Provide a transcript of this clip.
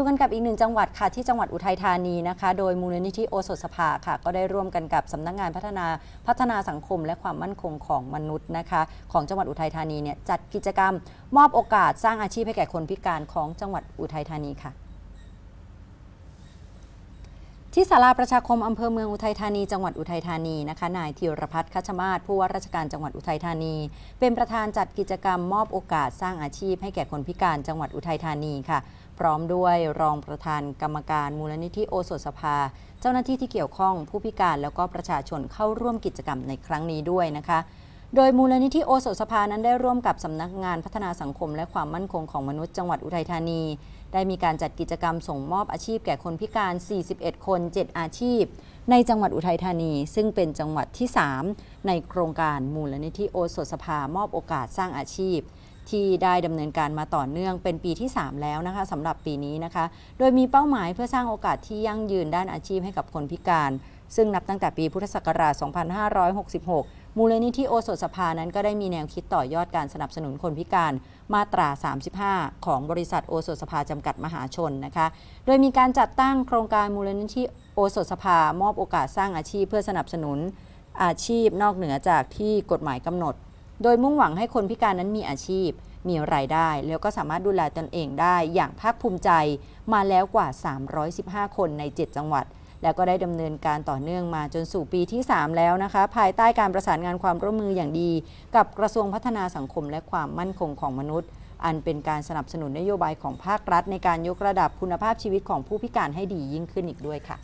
ดูกันกับอีกหนึ่งจังหวัดค่ะที่จังหวัดอุทัยธานีนะคะ โดยมูลนิธิโอสถสภาค่ะ ก็ได้ร่วมกันกับสำนักงานพัฒนาพัฒนาสังคม และความมั่นคงของมนุษย์นะคะ ของจังหวัดอุทัยธานีเนี่ยจัดกิจกรรม มอบโอกาสสร้างอาชีพให้แก่คนพิการของจังหวัดอุทัยธานีค่ะ ที่ศาลาประชาคมอำเภอเมืองอุทัยธานีจังหวัดอุทัยธานีนะคะนายธีรพัฒน์คัชมาศผู้ว่าราชการจังหวัดอุทัยธานี เป็นประธานจัดกิจกรรมมอบโอกาสสร้างอาชีพให้แก่คนพิการจังหวัดอุทัยธานีค่ะ พร้อมด้วยรองประธานกรรมการมูลนิธิโอสถสภา เจ้าหน้าที่ที่เกี่ยวข้องผู้พิการแล้วก็ประชาชนเข้าร่วมกิจกรรมในครั้งนี้ด้วยนะคะ โดยมูลนิธิโอสถสภานั้นได้ร่วมกับสำนักงานพัฒนาสังคมและความมั่นคงของมนุษย์จังหวัดอุทัยธานี ได้มีการจัดกิจกรรมส่งมอบอาชีพแก่คนพิการ 41 คน 7 อาชีพ ในจังหวัดอุทัยธานี ซึ่งเป็นจังหวัดที่ 3 ในโครงการมูลนิธิโอสถสภามอบโอกาสสร้างอาชีพที่ได้ดำเนินการมาต่อเนื่องเป็นปีที่ 3 แล้วนะคะสำหรับปีนี้นะคะ โดยมีเป้าหมายเพื่อสร้างโอกาสที่ยั่งยืนด้านอาชีพให้กับคนพิการ ซึ่งนับตั้งแต่ปีพุทธศักราช 2566 มูลนิธิโอสถสภานั้นก็ได้มีแนวคิดต่อยอดการสนับสนุนคนพิการมาตรา 35 ของบริษัทโอสถสภาจำกัดมหาชนนะคะ โดยมีการจัดตั้งโครงการมูลนิธิโอสถสภามอบโอกาสสร้างอาชีพเพื่อสนับสนุนอาชีพนอกเหนือจากที่กฎหมายกำหนด โดยมุ่งหวังให้คนพิการนั้นมีอาชีพ มีรายได้ แล้วก็สามารถดูแลตนเองได้อย่างภาคภูมิใจมาแล้วกว่า 315 คนใน 7 จังหวัด แล้วก็ได้ดำเนินการต่อเนื่องมาจนสู่ปีที่ 3 แล้วนะคะ ภายใต้การประสานงานความร่วมมืออย่างดี กับกระทรวงพัฒนาสังคมและความมั่นคงของมนุษย์ อันเป็นการสนับสนุนนโยบายของภาครัฐ ในการยกระดับคุณภาพชีวิตของผู้พิการให้ดียิ่งขึ้นอีกด้วยค่ะ